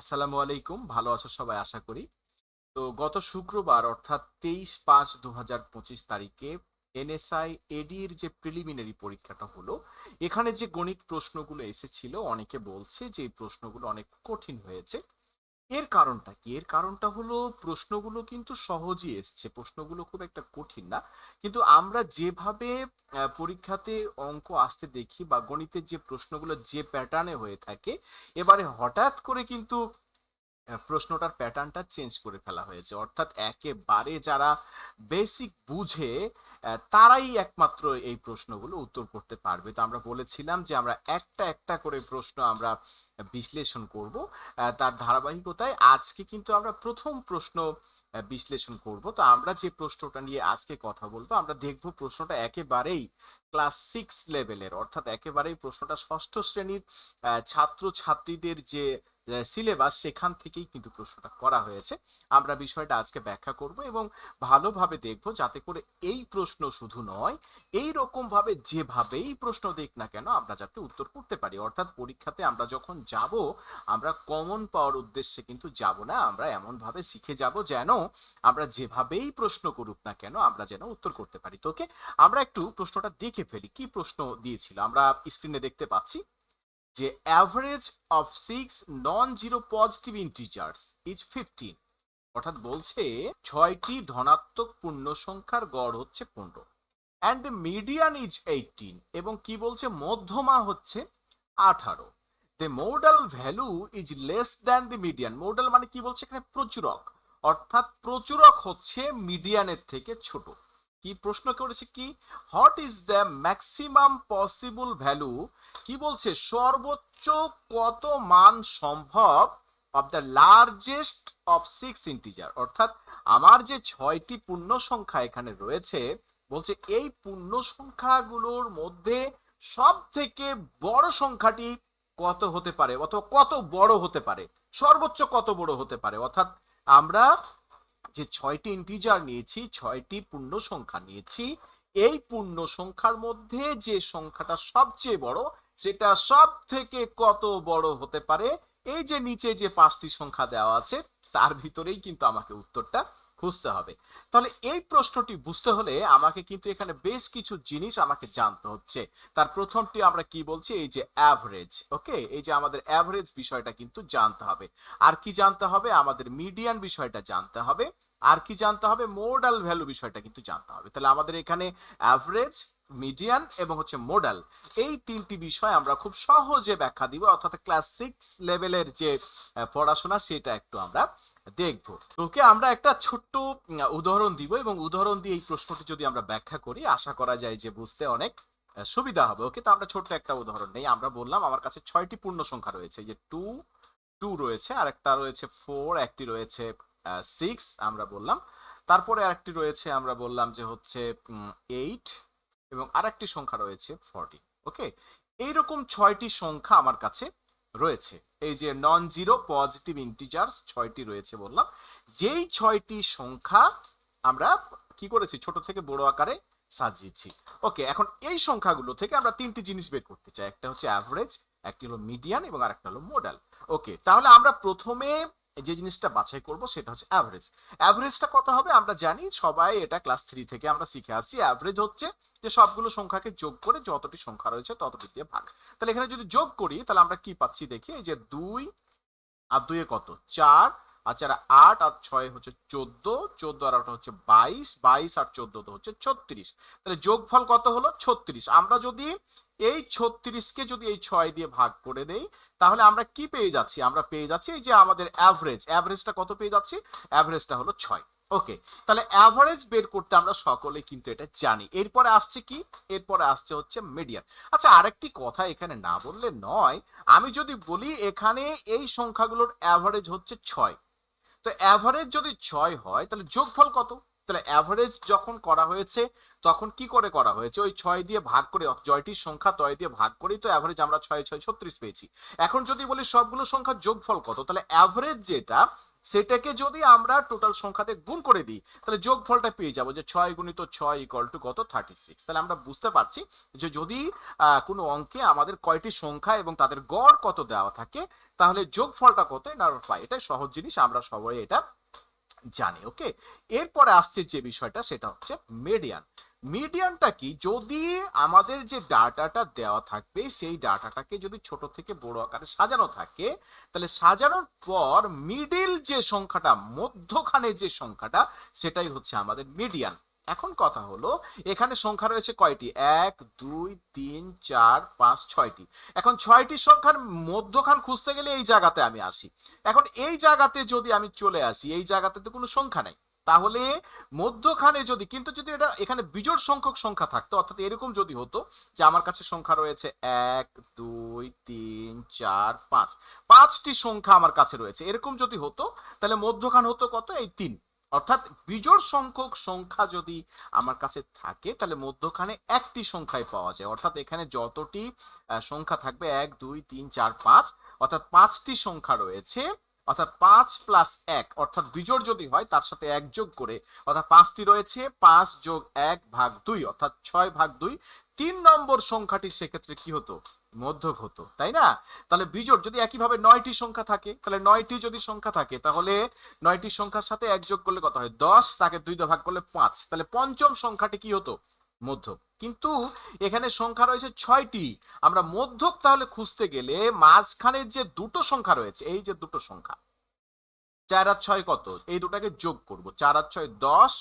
আসসালামু আলাইকুম, ভালো আছো সবাই? আশা করি। তো গত শুক্রবার, অর্থাৎ তেইশ পাঁচ দু হাজার পঁচিশ তারিখে এনএসআই এডির যে প্রিলিমিনারি পরীক্ষাটা হলো, এখানে যে গণিত প্রশ্নগুলো এসেছিল, অনেকে বলছে যে এই প্রশ্নগুলো অনেক কঠিন হয়েছে। এর কারণটা কি? এর কারণটা হলো প্রশ্নগুলো কিন্তু সহজই এসছে। প্রশ্নগুলো খুব একটা কঠিন না। কিন্তু আমরা যেভাবে পরীক্ষাতে অঙ্ক আসতে দেখি বা গণিতের যে প্রশ্নগুলো যে প্যাটার্নে হয়ে থাকে, এবারে হঠাৎ করে কিন্তু প্রশ্নটার প্যাটার্নটা চেঞ্জ করে ফেলা হয়েছে। অর্থাৎ একেবারে যারা বেসিক বুঝে তারাই একমাত্র এই প্রশ্নগুলো উত্তর করতে পারবে। তো আমরা বলেছিলাম যে আমরা একটা একটা করে প্রশ্ন আমরা বিশ্লেষণ করব। তার ধারাবাহিকতায় আজকে কিন্তু আমরা প্রথম প্রশ্ন বিশ্লেষণ করব। তো আমরা যে প্রশ্নটা নিয়ে আজকে কথা বলব, আমরা দেখব প্রশ্নটা একেবারেই ক্লাস সিক্স লেভেলের। অর্থাৎ একেবারেই প্রশ্নটা ষষ্ঠ শ্রেণির ছাত্র ছাত্রীদের যে সিলেবাস, সেখান থেকেই কিন্তু প্রশ্নটা করা হয়েছে। আমরা বিষয়টা আজকে ব্যাখ্যা করব এবং ভালোভাবে দেখব যাতে করে এই প্রশ্ন শুধু নয় এই রকম ভাবে যেভাবেই প্রশ্ন দিক না কেন আমরা যাতে উত্তর করতে পারি। অর্থাৎ পরীক্ষাতে আমরা যখন যাব, আমরা কমন পাওয়ার উদ্দেশ্যে কিন্তু যাব না, আমরা এমন ভাবে শিখে যাব যেন আমরা যেভাবেই প্রশ্ন করুক না কেন আমরা যেন উত্তর করতে পারি। তোকে আমরা একটু প্রশ্নটা দেখে ফেলি। কি প্রশ্ন দিয়েছিল? আমরা স্ক্রিনে দেখতে পাচ্ছি। যে average of six non zero positive integers is fifteen অর্থাৎ বলছে ছয়টি ধনাত্মক পূর্ণ সংখ্যার গড় হচ্ছে পনেরো। And the median is eighteen এবং কি বলছে? মধ্যমা হচ্ছে আঠারো। The modal value is less than the median modal মানে কি বলছে? এখানে প্রচুরক। অর্থাৎ প্রচুরক হচ্ছে মিডিয়ানের থেকে ছোট। কি প্রশ্ন করেছে কি? What is the maximum possible value কি বলছে? সর্বোচ্চ কত মান সম্ভব? Of the largest of six integer অর্থাৎ আমার যে ছয়টি পূর্ণ সংখ্যা এখানে রয়েছে, বলছে এই পূর্ণ সংখ্যাগুলোর মধ্যে সব থেকে বড় সংখ্যাটি কত হতে পারে? অথবা কত বড় হতে পারে? সর্বোচ্চ কত বড় হতে পারে? অর্থাৎ আমরা যে ছয়টি ইন্টিজার নিয়েছি, ছয়টি পূর্ণ সংখ্যা নিয়েছি, এই পূর্ণ সংখ্যার মধ্যে যে সংখ্যাটা সবচেয়ে বড়, সেটা সব থেকে কত বড় হতে পারে? এই যে নিচে যে পাঁচটি সংখ্যা দেওয়া আছে, তার ভিতরেই কিন্তু আমাকে উত্তরটা খুঁজতে হবে। তাহলে এই প্রশ্নটি বুঝতে হলে আমাকে কিন্তু এখানে বেশ কিছু জিনিস আমাকে জানতে হচ্ছে। তার প্রথমটি আমরা কি বলছি? এই যে অ্যাভারেজ ওকে এই যে আমাদের অ্যাভারেজ বিষয়টা কিন্তু জানতে হবে। আর কি জানতে হবে? আমাদের মিডিয়ান বিষয়টা জানতে হবে। আর কি জানতে হবে? মোডাল ভ্যালু বিষয়টা কিন্তু জানতে হবে। তাহলে আমাদের এখানে অ্যাভারেজ মিডিয়ান এবং হচ্ছে মোডাল এই তিনটি বিষয় আমরা খুব সহজে ব্যাখ্যা দিব। অর্থাৎ ক্লাস সিক্স লেভেলের যে পড়াশোনা, সেটা একটু আমরা দেখব। তোকে আমরা একটা ছোট্ট উদাহরণ দিব এবং উদাহরণ দিয়ে এই প্রশ্নটি যদি আমরা ব্যাখ্যা করি, আশা করা যায় যে বুঝতে অনেক সুবিধা হবে। ওকে, তো আমরা ছোট্ট একটা উদাহরণ নেই। আমরা বললাম, আমার কাছে ছয়টি পূর্ণ সংখ্যা রয়েছে। যে টু টু রয়েছে আর একটা রয়েছে ফোর, একটি রয়েছে সিক্স, আমরা বললাম। তারপরে আরেকটি রয়েছে, আমরা বললাম যে হচ্ছে এইট এবং আরেকটি সংখ্যা রয়েছে ফর্টি। ওকে, এইরকম ছয়টি সংখ্যা আমার কাছে রয়েছে। এই যে নন জিরো পজিটিভ ইন্টিজার্স ছয়টি রয়েছে বললাম। যেই ছয়টি সংখ্যা আমরা কি করেছি? ছোট থেকে বড় আকারে সাজিয়েছি। ওকে এখন এই সংখ্যাগুলো থেকে আমরা তিনটি জিনিস বের করতে চাই। একটা হচ্ছে অ্যাভারেজ একটি হলো মিডিয়ান এবং আরেকটা হলো মডেল ওকে তাহলে আমরা প্রথমে যে জিনিসটা বাছাই করব সেটা হচ্ছে অ্যাভারেজ অ্যাভারেজটা কত হবে? আমরা জানি সবাই এটা ক্লাস থ্রি থেকে আমরা শিখে আসি অ্যাভারেজ হচ্ছে যে সবগুলো সংখ্যাকে যোগ করে যতটি সংখ্যা রয়েছে ততটি দিয়ে ভাগ। তাহলে এখানে যদি যোগ করি, তাহলে আমরা কি পাচ্ছি দেখি? এই যে দুই আর দুইয়ে কত? চার আর চার আট আর ছয় হচ্ছে চোদ্দ চোদ্দ আর আট হচ্ছে বাইশ বাইশ আর চোদ্দ তো হচ্ছে ছত্রিশ। তাহলে যোগফল কত হলো? ছত্রিশ। আমরা যদি এই ছত্রিশকে যদি এই ছয় দিয়ে ভাগ করে দেই, তাহলে আমরা কি পেয়ে যাচ্ছি? আমরা পেয়ে যাচ্ছি এই যে আমাদের অ্যাভারেজ অ্যাভারেজটা কত পেয়ে যাচ্ছি? অ্যাভারেজটা হলো ছয়। ওকে তাহলে অ্যাভারেজ বের করতে আমরা সকলে কিন্তু এটা জানি। এরপরে আসছে কি? এরপরে আসছে হচ্ছে মিডিয়ান আচ্ছা আরেকটি কথা এখানে না বললে নয়, আমি যদি বলি এখানে এই সংখ্যাগুলোর অ্যাভারেজ হচ্ছে ছয়, তো অ্যাভারেজ যদি ছয় হয়, তাহলে যোগফল কত? তাহলে অ্যাভারেজ যখন করা হয়েছে, তখন কি করে করা হয়েছে? ওই ছয় দিয়ে ভাগ করে, জয়টির সংখ্যা তয় দিয়ে ভাগ করেই তো অ্যাভারেজ আমরা ছয় ছয়, ছত্রিশ পেয়েছি। এখন যদি বলি সবগুলো সংখ্যার যোগফল কত, তাহলে অ্যাভারেজ যেটা, সেটাকে যদি আমরা টোটাল সংখ্যাতে গুণ করে দিই, তাহলে যোগফলটা পেয়ে যাব যে ছয় গুণিত ছয় ইকুয়াল টু কত? থার্টি সিক্স তাহলে আমরা বুঝতে পারছি যে যদি কোনো অঙ্কে আমাদের কয়টি সংখ্যা এবং তাদের গড় কত দেওয়া থাকে, তাহলে যোগফলটা কত? এটা সহজ জিনিস, আমরা সবাই এটা জানি ওকে এরপরে আসছে যে বিষয়টা, সেটা হচ্ছে মিডিয়ান মিডিয়ানটা কি? যদি আমাদের যে ডাটাটা দেওয়া থাকবে, সেই ডাটাটাকে যদি ছোট থেকে বড় আকারে সাজানো থাকে, তাহলে সাজানোর পর মিডিল যে সংখ্যাটা, মধ্যখানে যে সংখ্যাটা, সেটাই হচ্ছে আমাদের মিডিয়ান এখন কথা হলো, এখানে সংখ্যা রয়েছে কয়টি? এক, দুই, তিন, চার, পাঁচ, ছয়টি। এখন ছয়টি সংখ্যার মধ্যখান খুঁজতে গেলে এই জায়গাতে আমি আসি। এখন এই জায়গাতে যদি আমি চলে আসি, এই জায়গাতে তো কোনো সংখ্যা নাই। তাহলে মধ্যখানে যদি, কিন্তু যদি এটা এখানে বিজোড় সংখ্যক সংখ্যা থাকতো, অর্থাৎ এরকম যদি হতো যে আমার কাছে সংখ্যা রয়েছে এক, দুই, তিন, চার, পাঁচ। পাঁচটি সংখ্যা আমার কাছে রয়েছে। এরকম যদি হতো, তাহলে মধ্যখান হতো কত? এই তিন। অর্থাৎ বিজোড় সংখ্যক সংখ্যা যদি আমার কাছে থাকে, তাহলে মধ্যখানে একটি সংখ্যায় পাওয়া যায়। অর্থাৎ এখানে যতটি সংখ্যা থাকবে, এক, দুই, তিন, চার, পাঁচ, অর্থাৎ পাঁচটি সংখ্যা রয়েছে, অর্থাৎ পাঁচ প্লাস এক, অর্থাৎ বিজোড় যদি হয়, তার সাথে এক যোগ করে, অর্থাৎ পাঁচটি রয়েছে, পাঁচ যোগ এক ভাগ দুই, অর্থাৎ ছয় ভাগ দুই, তিন নম্বর সংখ্যাটি সেক্ষেত্রে কি হতো? মধ্যক হতো, তাই না? তাহলে বিজোড় যদি একইভাবে নয়টি সংখ্যা থাকে, তাহলে নয়টি যদি সংখ্যা থাকে, তাহলে নয়টি সংখ্যার সাথে এক যোগ করলে কত হয়? দশ, তাকে দুই দিয়ে ভাগ করলে পাঁচ। তাহলে পঞ্চম সংখ্যাটি কি হতো? মধ্যক। কিন্তু এখানে সংখ্যা রয়েছে ছয়টি। আমরা মধ্যক তাহলে খুঁজতে গেলে মাঝখানের যে দুটো সংখ্যা রয়েছে, এই যে দুটো সংখ্যা, চার আর ছয় কত? এই দুটাকে যোগ করব। চার আর ছয় দশ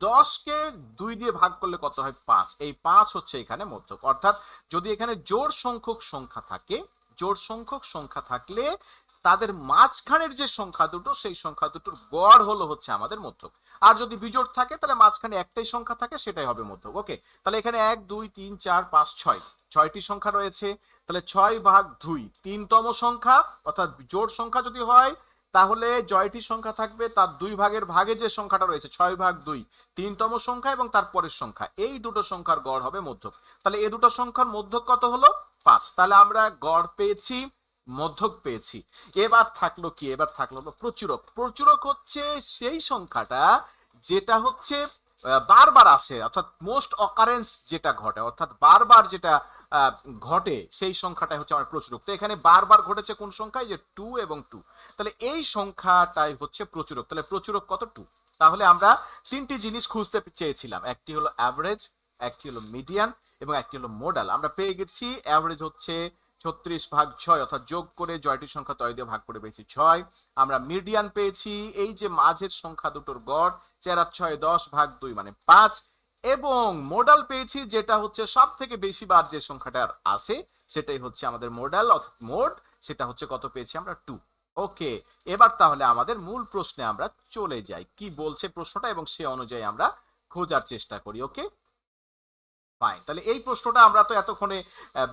দশকে দুই দিয়ে ভাগ করলে কত হয়? পাঁচ। এই পাঁচ হচ্ছে এখানে মধ্যক। অর্থাৎ যদি এখানে জোড় সংখ্যক সংখ্যা থাকে, জোড় সংখ্যক সংখ্যা থাকলে তাদের মাঝখানের যে সংখ্যা দুটো, সেই সংখ্যা দুটোর গড় হলো হচ্ছে আমাদের মধ্যক। আর যদি বিজোড় থাকে, তাহলে মাঝখানে একটাই সংখ্যা থাকে, সেটাই হবে মধ্যক। ওকে? তাহলে এখানে এক, দুই, তিন, চার, পাঁচ, ছয়। ছয়টি সংখ্যা রয়েছে। তাহলে ছয় ভাগ দুই, তিনতম সংখ্যা, অর্থাৎ জোড় সংখ্যা যদি হয় তাহলে জয়টির সংখ্যা থাকবে তার দুই ভাগের ভাগে যে সংখ্যাটা রয়েছে, ছয় ভাগ দুই, তিনতম সংখ্যা এবং তার পরের সংখ্যা। এই দুটো সংখ্যার গড় হবে মধ্যক। তাহলে এই দুটো সংখ্যার মধ্যক কত হলো? পাঁচ। তাহলে আমরা গড় পেয়েছি, মধ্যক পেয়েছি। এবার থাকল কি? এবার থাকল প্রচুরক। প্রচুরক হচ্ছে সেই সংখ্যাটা যেটা হচ্ছে বারবার আসে, অর্থাৎ মোস্ট অকারেন্স যেটা ঘটে, অর্থাৎ বারবার যেটা ঘটে, সেই সংখ্যাটাই হচ্ছে আমার প্রচুরক। তো এখানে বারবার ঘটেছে কোন সংখ্যায়? যে টু এবং টু তাহলে এই সংখ্যাটাই হচ্ছে প্রচুরক। তাহলে প্রচুরক কত? টু তাহলে আমরা তিনটি জিনিস খুঁজতে চেয়েছিলাম। একটি হলো অ্যাভারেজ একটি হলো মিডিয়ান এবং একটি হলো মোডাল আমরা পেয়ে গেছি অ্যাভারেজ হচ্ছে ছত্রিশ ভাগ ছয়, অর্থাৎ যোগ করে জয়টির সংখ্যা তয় দিয়ে ভাগ করে পেয়েছি ছয়। আমরা মিডিয়ান পেয়েছি, এই যে মাঝের সংখ্যা দুটোর গড়, চার ছয়, দশ ভাগ দুই মানে পাঁচ। এবং মোডাল পেয়েছি যেটা হচ্ছে সব থেকে বেশি বার যে সংখ্যাটা আসে, সেটাই হচ্ছে আমাদের মোডাল অর্থাৎ মোড সেটা হচ্ছে কত পেয়েছি আমরা? টু ওকে, এবার তাহলে আমাদের মূল প্রশ্নে আমরা চলে যাই। কি বলছে প্রশ্নটা এবং সে অনুযায়ী আমরা খোঁজার চেষ্টা করি, ওকে? ফাইন তাহলে এই প্রশ্নটা আমরা তো এতক্ষণে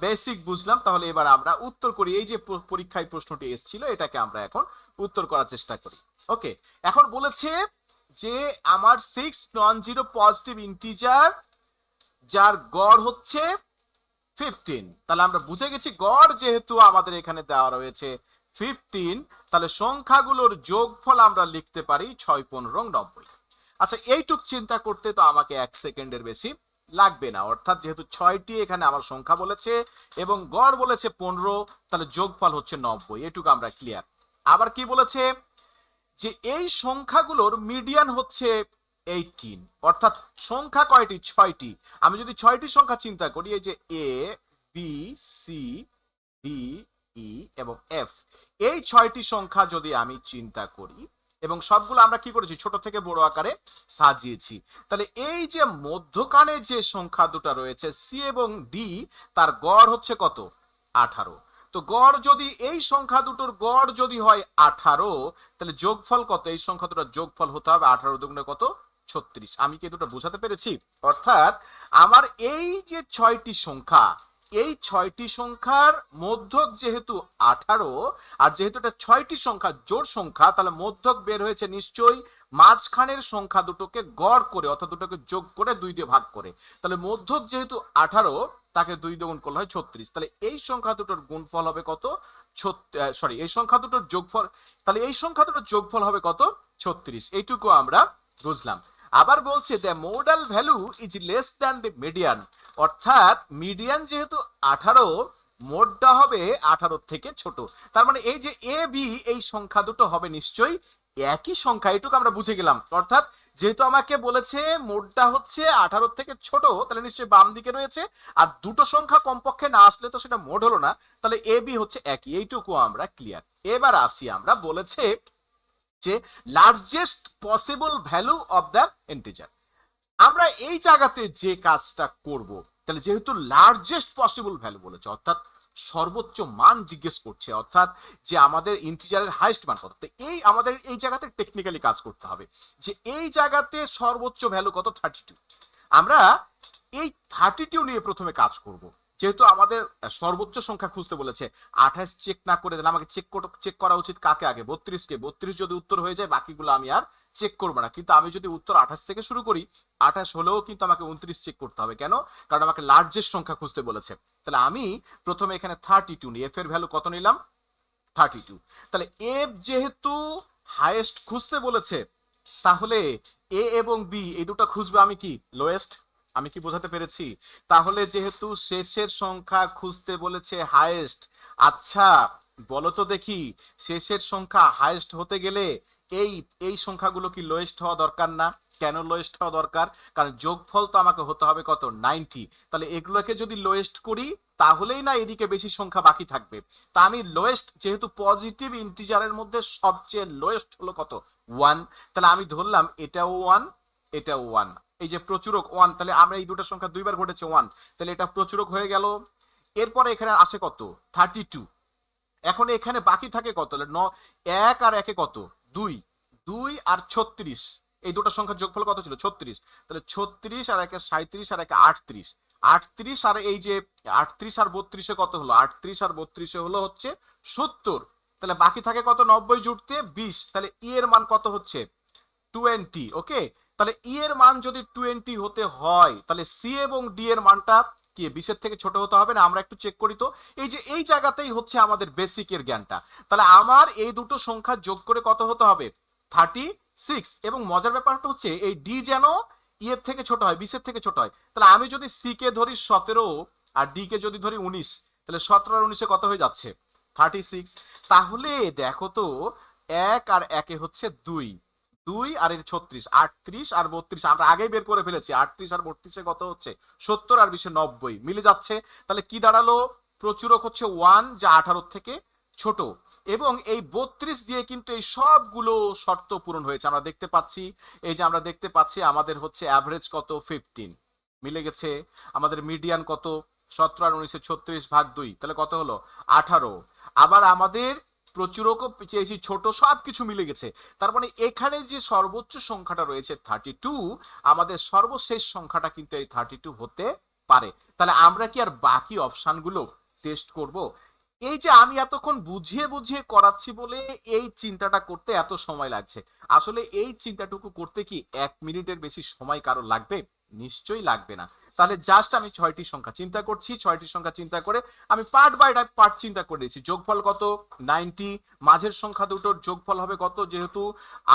বেসিক বুঝলাম। তাহলে এবার আমরা উত্তর করি। এই যে পরীক্ষায় প্রশ্নটি এসেছিল, এটাকে আমরা এখন উত্তর করার চেষ্টা করি। ওকে, এখন বলেছে যে আমার six non zero positive integer যার গড় হচ্ছে ফিফটিন তাহলে আমরা বুঝে গেছি গড় যেহেতু আমাদের এখানে দেওয়া রয়েছে ফিফটিন, তাহলে সংখ্যাগুলোর যোগফল আমরা লিখতে পারি ছয় পনেরো নব্বই। আচ্ছা এইটুক চিন্তা করতে তো আমাকে এক সেকেন্ডের বেশি লাগবে না। অর্থাৎ যেহেতু ছয়টি এখানে আমার সংখ্যা বলেছে এবং গড় বলেছে পনেরো, তাহলে যোগফল হচ্ছে নব্বই। এটুকু আমরা ক্লিয়ার আবার কি বলেছে? যে এই সংখ্যাগুলোর মিডিয়ান হচ্ছে এইটিন অর্থাৎ সংখ্যা কয়টি? ছয়টি। আমি যদি ছয়টি সংখ্যা চিন্তা করি, এই যে A B C D E এবং এফ এই ছয়টি সংখ্যা যদি আমি চিন্তা করি, এবং সবগুলো আমরা কি করেছি? ছোট থেকে বড় আকারে সাজিয়েছি। তাহলে এই যে মধ্যখানে যে সংখ্যা দুটো রয়েছে সি এবং ডি তার গড় হচ্ছে কত? আঠারো। তো গড় যদি, এই সংখ্যা দুটোর গড় যদি হয় আঠারো, তাহলে যোগফল কত? এই সংখ্যা দুটোর যোগফল হতে হবে আঠারো দুগুণে কত? ছত্রিশ। আমি কি দুটো বোঝাতে পেরেছি? অর্থাৎ আমার এই যে ছয়টি সংখ্যা এই ছয়টি সংখ্যার মধ্যক যেহেতু আঠারো, আর যেহেতু এটা ছয়টি সংখ্যা, জোড় সংখ্যা, তাহলে মধ্যক বের হয়েছে নিশ্চয়ই মাঝখানের সংখ্যা দুটোকে গড় করে অর্থাৎ দুটোকে যোগ করে দুই দিয়ে ভাগ করে। তাহলে মধ্যক যেহেতু আঠারো, তাকে দুই দ্বিগুণ করলে হয় ছত্রিশ। তাহলে এই সংখ্যা দুটোর গুণফল হবে কত? সরি এই সংখ্যা দুটোর যোগফল, তাহলে এই সংখ্যা দুটোর যোগফল হবে কত? ছত্রিশ। এইটুকু আমরা বুঝলাম। আবার বলছে the modal value is less than the median অর্থাৎ মিডিয়ান যেহেতু আঠারো মোডটা হবে আঠারো থেকে ছোট। তার মানে এই যে এ বি এই সংখ্যা দুটো হবে নিশ্চয়ই একই সংখ্যা, এটুকু আমরা বুঝে গেলাম। অর্থাৎ যেহেতু আমাকে বলেছে মোডটা হচ্ছে আঠারো থেকে ছোট, তাহলে নিশ্চয়ই বাম দিকে রয়েছে। আর দুটো সংখ্যা কমপক্ষে না আসলে তো সেটা মোড হলো না, তাহলে এ বি হচ্ছে একই। এইটুকু আমরা ক্লিয়ার এবার আসি আমরা, বলেছে যে largest possible value of the integer আমরা এই জায়গাতে যে কাজটা করব, তাহলে যেহেতু লার্জেস্ট পসিবল ভ্যালু বলেছে, অর্থাৎ সর্বোচ্চ মান জিজ্ঞেস করছে, অর্থাৎ যে আমাদের ইন্টিজারের হাইস্ট মান কত এই আমাদের এই জায়গাতে টেকনিক্যালি কাজ করতে হবে, যে এই জায়গাতে সর্বোচ্চ ভ্যালু কত থার্টি টু আমরা এই থার্টি টু নিয়ে প্রথমে কাজ করব। যেহেতু আমাদের সর্বোচ্চ সংখ্যা খুঁজতে বলেছে। আঠাশ চেক না করে দিলে আমাকে চেক চেক করা উচিত কাকে আগে? বত্রিশকে বত্রিশ যদি উত্তর হয়ে যায়, বাকিগুলো আমি আর চেক করব না। কিন্তু আমি যদি উত্তর আঠাশ থেকে শুরু করি, আঠাশ হলেও কিন্তু আমাকে উনত্রিশ চেক করতে হবে। কেন? কারণ আমাকে লার্জেস্ট সংখ্যা খুঁজতে বলেছে। তাহলে আমি প্রথমে এখানে থার্টি টু নিই। এফ এর ভ্যালু কত নিলাম? থার্টি টু তাহলে এফ যেহেতু হাইয়েস্ট খুঁজতে বলেছে, তাহলে এ এবং বি এই দুটো খুঁজবে আমি কি? লোয়েস্ট আমি কি বোঝাতে পেরেছি? তাহলে যেহেতু শেষের সংখ্যা খুঁজতে বলেছে হায়েস্ট আচ্ছা বলো তো দেখি, শেষের সংখ্যা হায়েস্ট হতে গেলে এই এই সংখ্যাগুলো কি লোয়েস্ট হওয়া দরকার না? কেন লোয়েস্ট হওয়া দরকার? কারণ যোগফল তো আমাকে হতে হবে কত? নাইনটি তাহলে এগুলোকে যদি লোয়েস্ট করি, তাহলেই না এদিকে বেশি সংখ্যা বাকি থাকবে। তা আমি লোয়েস্ট যেহেতু পজিটিভ ইন্টিজারের মধ্যে সবচেয়ে লোয়েস্ট হলো কত? ওয়ান তাহলে আমি ধরলাম এটাও ওয়ান এটাও ওয়ান এই যে প্রচুরক ওয়ান তাহলে আমরা এই দুটো সংখ্যা দুইবার ঘটেছে ওয়ান তাহলে এটা প্রচুরক হয়ে গেল। এরপরে এখানে আসে কত? থার্টি টু এখন এখানে বাকি থাকে কত? ন, এক আর একে কত? দুই। দুই আর ছত্রিশ। এই দুটো সংখ্যার যোগফল কত ছিল? ছত্রিশ। তাহলে ছত্রিশ আর একে সাঁত্রিশ আর একে আটত্রিশ। আটত্রিশ আর এই যে আটত্রিশ আর বত্রিশে কত হলো? আটত্রিশ আর বত্রিশে হলো হচ্ছে সত্তর। তাহলে বাকি থাকে কত? নব্বই জুটতে বিশ। তাহলে ই এর মান কত হচ্ছে? টোয়েন্টি ওকে তাহলে ই এর মান যদি টোয়েন্টি হতে হয়, তাহলে সি এবং ডি এর মানটা কি বিশের থেকে ছোট হতে হবে না? আমরা একটু চেক করি তো। এই যে, এই জায়গাতেই হচ্ছে আমাদের বেসিকের জ্ঞানটা। তাহলে আমার এই দুটো সংখ্যা যোগ করে কত হতে হবে? থার্টি সিক্স এবং মজার ব্যাপারটা হচ্ছে, এই ডি যেন ইয়ের থেকে ছোট হয় বিশের থেকে ছোট হয়। তাহলে আমি যদি সি কে ধরি সতেরো আর ডি কে যদি ধরি উনিশ, তাহলে সতেরো আর উনিশে কত হয়ে যাচ্ছে? থার্টি সিক্স তাহলে দেখো তো, এক আর একে হচ্ছে দুই। দুই আর এর ছত্রিশ, আটত্রিশ আর বত্রিশ, আমরা আগেই বের করে ফেলেছি, আটত্রিশ আর বত্রিশে কত হচ্ছে? সত্তর আর বিশে নব্বই, মিলে যাচ্ছে। তাহলে কি দাঁড়াল? প্রচুরক হচ্ছে ওয়ান যা আঠারো থেকে ছোট। এবং এই বত্রিশ দিয়ে কিন্তু এই সবগুলো শর্ত পূরণ হয়েছে। আমরা দেখতে পাচ্ছি, এই যে আমরা দেখতে পাচ্ছি, আমাদের হচ্ছে অ্যাভারেজ কত? ফিফটিন মিলে গেছে। আমাদের মিডিয়ান কত? সতেরো আর উনিশে ছত্রিশ ভাগ দুই, তাহলে কত হলো? আঠারো। আবার আমাদের প্রচুরকও চেয়েছি ছোট সব কিছু মিলে গেছে। তার মানে এখানে যে সর্বোচ্চ সংখ্যাটা রয়েছে থার্টি টু আমাদের সর্বশেষ সংখ্যাটা কিন্তু এই থার্টি টু হতে পারে। তাহলে আমরা কি আর বাকি অপশানগুলো টেস্ট করব? এই যে আমি এতক্ষণ বুঝিয়ে বুঝিয়ে করাচ্ছি বলে এই চিন্তাটা করতে এত সময় লাগছে। আসলে এই চিন্তাটুকু করতে কি এক মিনিটের বেশি সময় কারও লাগবে? নিশ্চয়ই লাগবে না। তাহলে জাস্ট আমি ছয়টি সংখ্যা চিন্তা করছি, ছয়টি সংখ্যা চিন্তা করে আমি পার্ট বাই পার্ট চিন্তা করে দিয়েছি। যোগফল কত? নাইনটি মাঝের সংখ্যা দুটোর যোগফল হবে কত? যেহেতু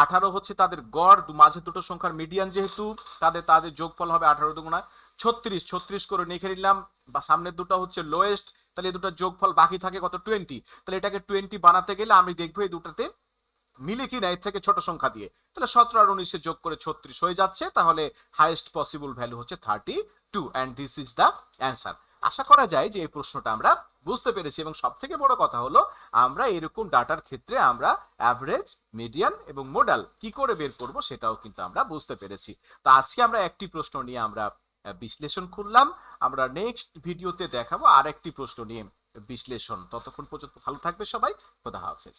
আঠারো হচ্ছে তাদের গড় মাঝের দুটো সংখ্যার মিডিয়ান যেহেতু, তাদের তাদের যোগফল হবে আঠারো দুগুণা ছত্রিশ। ছত্রিশ করে লিখে নিলাম, বা সামনের দুটো হচ্ছে লোয়েস্ট তাহলে দুটো যোগফল বাকি থাকে কত? টোয়েন্টি তাহলে এটাকে টোয়েন্টি বানাতে গেলে আমি দেখব এই দুটাতে মিলে কি না এর থেকে ছোট সংখ্যা দিয়ে। তাহলে সতেরো আর উনিশে যোগ করে ছত্রিশ হয়ে যাচ্ছে, তাহলে হাইয়েস্ট পসিবল ভ্যালু হচ্ছে thirty two and this is the answer আশা করা যায় যে এই প্রশ্নটা আমরা বুঝতে পেরেছি এবং সব থেকে বড় কথা হলো, আমরা এরকম ডাটার ক্ষেত্রে আমরা অ্যাভারেজ মিডিয়ান এবং মোডাল কি করে বের করব সেটাও কিন্তু আমরা বুঝতে পেরেছি। তো আজকে আমরা একটি প্রশ্ন নিয়ে আমরা বিশ্লেষণ করলাম। আমরা নেক্সট ভিডিওতে দেখাবো আর একটি প্রশ্ন নিয়ে বিশ্লেষণ। ততক্ষণ পর্যন্ত ভালো থাকবে সবাই। খোদা হাফেজ।